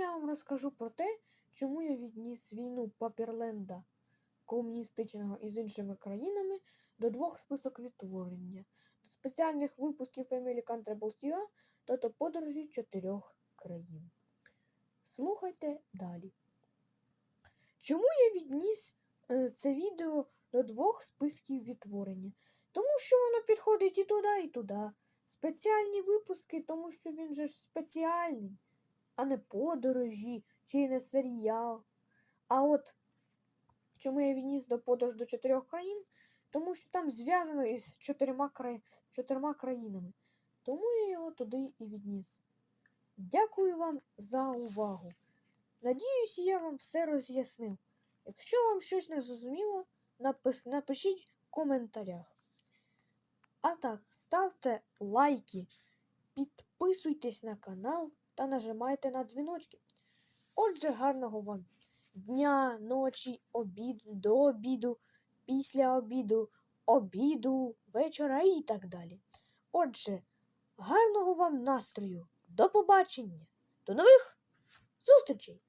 я вам розкажу про те, чому я відніс війну Папірленда комуністичного із іншими країнами до двох список відтворення, до спеціальних випусків Family Contribles.ua та до подорожі чотирьох країн. Слухайте далі. Чому я відніс е, це відео до двох списків відтворення? Тому що воно підходить і туди, і туди. Спеціальні випуски, тому що він же спеціальний, а не подорожі чи не серіал. А от чому я відніс до подорож до чотирьох країн? Тому що там зв'язано із чотирма, кра... чотирма країнами. Тому я його туди і відніс. Дякую вам за увагу. Надіюсь, я вам все роз'яснив. Якщо вам щось не зрозуміло, напис... напишіть в коментарях. А так, ставте лайки, підписуйтесь на канал та нажимайте на дзвіночки. Отже, гарного вам дня, ночі, обіду, до обіду, після обіду, обіду, вечора і так далі. Отже, гарного вам настрою, до побачення, до нових зустрічей!